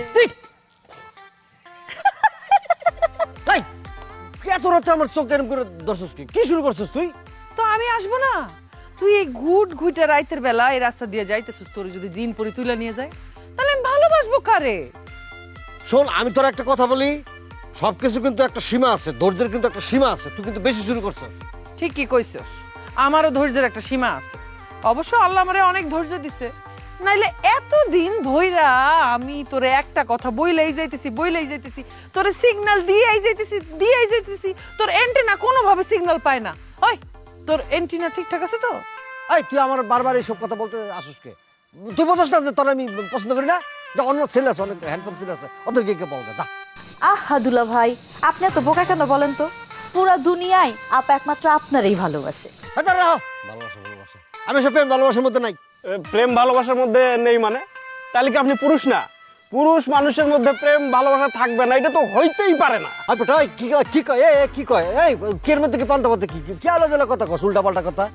আছে ঠিক তাই এত রাত্রে আমার চোখ এরম করে দর্শস কি? কি শুরু করছিস তুই? তো আমি আসব না। তুই এই ঘুট ঘুটে রাইতের বেলা এই রাস্তা দিয়ে যাইতেছিস তোর যদি জিন পরি তুলে নিয়ে যায় তাহলে আমি ভালোবাসবো কারে? শোন আমি তোর একটা কথা বলি। সবকিছু কিন্তু একটা সীমা আছে ধৈর্যের কিন্তু একটা সীমা আছে। তুই কিন্তু বেশি শুরু করছিস। ঠিকই কইছস আমারও ধৈর্যের একটা সীমা আছে। অবশ্য আল্লাহ আমারে অনেক ধৈর্য দিছে। নাইলে এতদিন ধইরা আমি তোরে একটা কথা বইলেই যাইতেছি বইলেই যাইতেছি। তোরে সিগন্যাল দিয়েই যাইতেছি দিয়েই যাইতেছি। তোর এন্টিনা কোনোভাবে সিগন্যাল পায় না। ওই তোর এন্টিনা ঠিকঠাক আছে তো? এই তুই আমার বারবার এইসব কথা বলতে আসিস কে? তুই বোঝাস না যে তোর আমি পছন্দ করি না? যে অন্য ছেলে আছে অনেক হ্যান্ডসাম ছেলে আছে। ওদের গিয়ে বল যা। আহা দুলা ভাই আপনি এত বোকা কেন বলেন তো? পুরা দুনিয়ায় আপা একমাত্র আপনারই ভালোবাসে। আচ্ছা রাহ। ভালোবাসা ভালোবাসা। আমি সব প্রেম ভালোবাসার মধ্যে নাই। প্রেম ভালোবাসার মধ্যে নেই মানে। তাহলে কি আপনি পুরুষ না? পুরুষ মানুষের মধ্যে প্রেম, ভালোবাসা থাকবে না, এটা তো হইতেই পারে না। বেটা কি কয় কি কয়, এ কি কয়, এই কের মধ্যে কি, পান্তা পাতে কি, কি- আলোচনা কথা কস, উল্টা পাল্টা কথা?